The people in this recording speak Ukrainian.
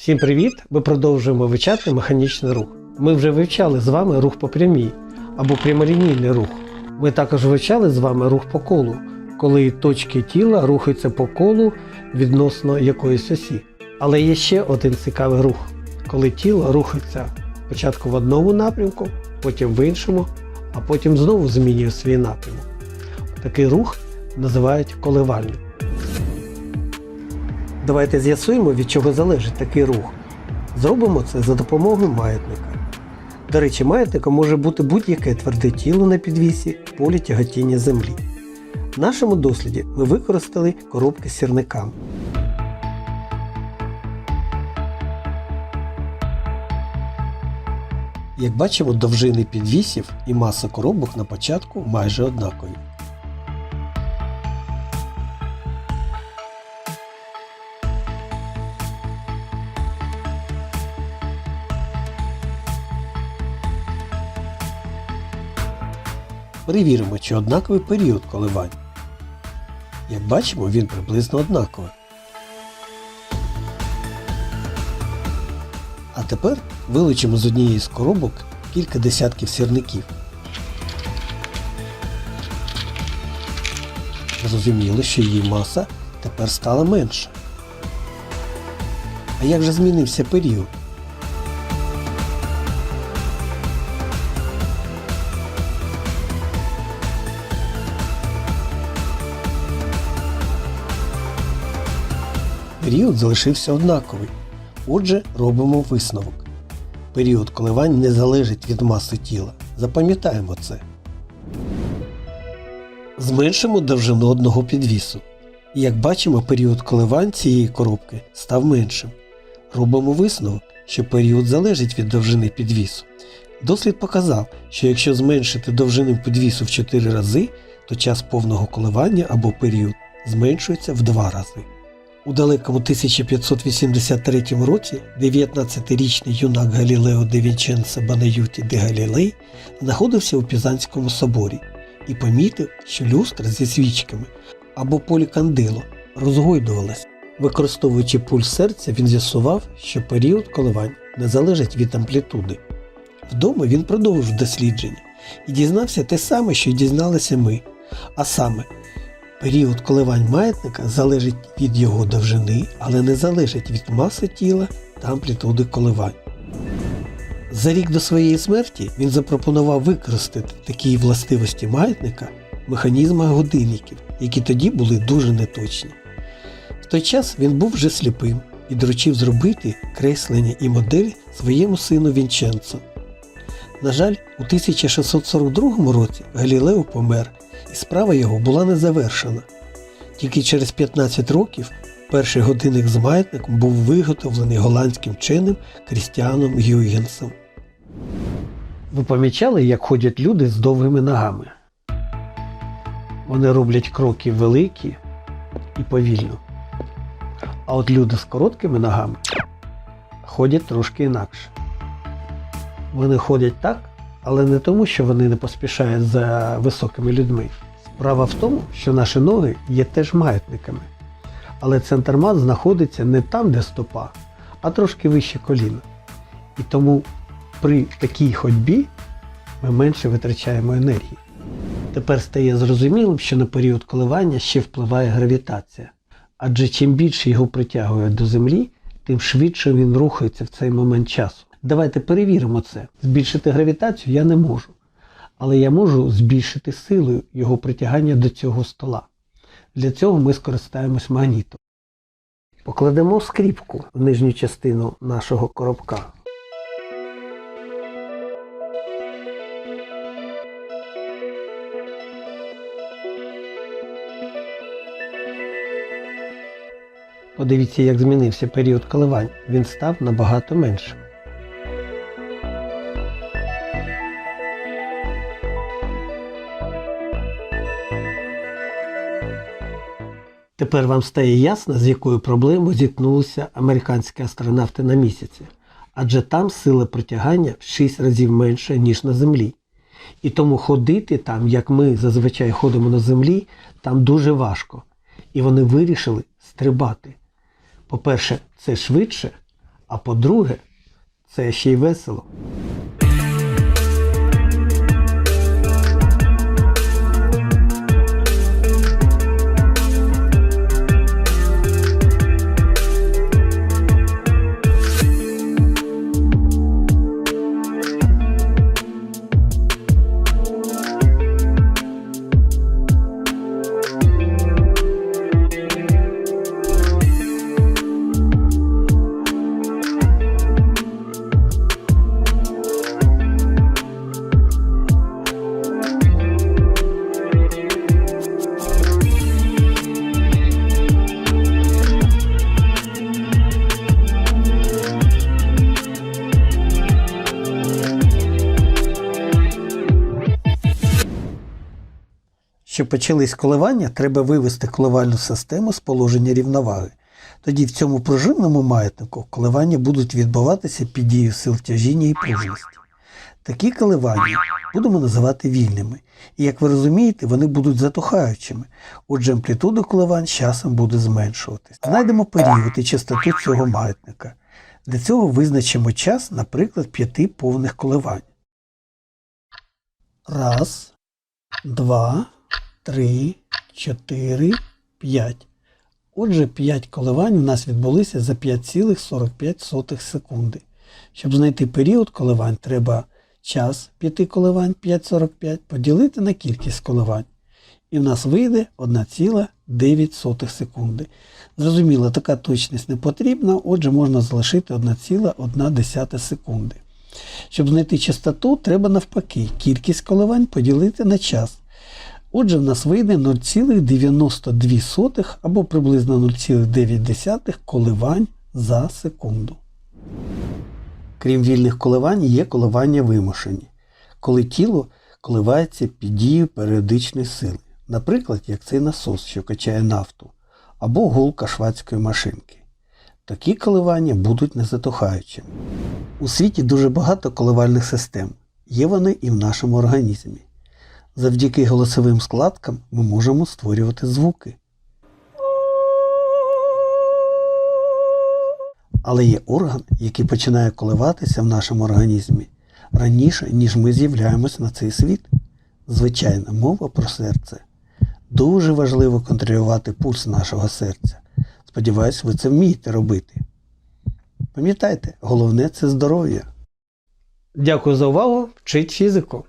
Всім привіт! Ми продовжуємо вивчати механічний рух. Ми вже вивчали з вами рух по прямій або прямолінійний рух. Ми також вивчали з вами рух по колу, коли точки тіла рухаються по колу відносно якоїсь осі. Але є ще один цікавий рух, коли тіло рухається спочатку в одному напрямку, потім в іншому, а потім знову змінює свій напрямок. Такий рух називають коливальним. Давайте з'ясуємо, від чого залежить такий рух. Зробимо це за допомогою маятника. До речі, маятником може бути будь-яке тверде тіло на підвісі в полі тяготіння землі. В нашому досліді ми використали коробки з сірниками. Як бачимо, довжини підвісів і маса коробок на початку майже однакові. Перевіримо, чи однаковий період коливань. Як бачимо, він приблизно однаковий. А тепер вилучимо з однієї з коробок кілька десятків сірників. Зрозуміло, що її маса тепер стала менша. А як же змінився період? Період залишився однаковий. Отже, робимо висновок. Період коливань не залежить від маси тіла. Запам'ятаємо це. Зменшимо довжину одного підвісу. Як бачимо, період коливань цієї коробки став меншим. Робимо висновок, що період залежить від довжини підвісу. Дослід показав, що якщо зменшити довжину підвісу в 4 рази, то час повного коливання або період зменшується в 2 рази. У далекому 1583 році 19-річний юнак Галілео де Вінченце Банаюті де Галілей знаходився у Пізанському соборі і помітив, що люстра зі свічками або полікандило розгойдувалась. Використовуючи пульс серця, він з'ясував, що період коливань не залежить від амплітуди. Вдома він продовжив дослідження і дізнався те саме, що й дізналися ми, а саме Період коливань маятника залежить від його довжини, але не залежить від маси тіла та амплітуди коливань. За рік до своєї смерті він запропонував використати такі властивості маятника в годинників, які тоді були дуже неточні. В той час він був вже сліпим і доручив зробити креслення і модель своєму сину Вінченцо. На жаль, у 1642 році Галілео помер, і справа його була не завершена. Тільки через 15 років перший годинник з маятником був виготовлений голландським вченим Крістіаном Гюйгенсом. Ви помічали, як ходять люди з довгими ногами? Вони роблять кроки великі і повільно. А от люди з короткими ногами ходять трошки інакше. Вони ходять так, але не тому, що вони не поспішають за високими людьми. Справа в тому, що наші ноги є теж маятниками. Але центр мас знаходиться не там, де стопа, а трошки вище коліна. І тому при такій ходьбі ми менше витрачаємо енергії. Тепер стає зрозумілим, що на період коливання ще впливає гравітація. Адже чим більше його притягує до землі, тим швидше він рухається в цей момент часу. Давайте перевіримо це. Збільшити гравітацію я не можу. Але я можу збільшити силою його притягання до цього стола. Для цього ми скористаємось магнітом. Покладемо скріпку в нижню частину нашого коробка. Подивіться, як змінився період коливань. Він став набагато меншим. Тепер вам стає ясно, з якою проблемою зіткнулися американські астронавти на місяці. Адже там сила притягання в 6 разів менша, ніж на Землі. І тому ходити там, як ми зазвичай ходимо на землі, там дуже важко. І вони вирішили стрибати. По-перше, це швидше, А по-друге, це ще й весело. Щоб почались коливання, треба вивести коливальну систему з положення рівноваги. Тоді в цьому пружинному маятнику коливання будуть відбуватися під дією сил тяжіння і пружності. Такі коливання будемо називати вільними, і як ви розумієте, вони будуть затухаючими, отже амплітуда коливань з часом буде зменшуватись. Знайдемо період і частоту цього маятника. Для цього визначимо час, наприклад, п'яти повних коливань. Раз, два, три, чотири, п'ять. Отже, 5 коливань у нас відбулися за 5,45 секунди. Щоб знайти період коливань, треба час 5 коливань 5,45 поділити на кількість коливань. І в нас вийде 1,9 секунди. Зрозуміло, така точність не потрібна, отже, можна залишити 1,1 секунди. Щоб знайти частоту, треба навпаки, кількість коливань поділити на час. Отже, в нас вийде 0,92 або приблизно 0,9 коливань за секунду. Крім вільних коливань, є коливання вимушені, коли тіло коливається під дією періодичної сили, наприклад, як цей насос, що качає нафту, або гулка швадської машинки. Такі коливання будуть незатухаючими. У світі дуже багато коливальних систем, є вони і в нашому організмі. Завдяки голосовим складкам ми можемо створювати звуки. Але є орган, який починає коливатися в нашому організмі раніше, ніж ми з'являємось на цей світ. Звичайна мова про серце. Дуже важливо контролювати пульс нашого серця. Сподіваюсь, ви це вмієте робити. Пам'ятайте, головне це здоров'я. Дякую за увагу. Вчить фізику.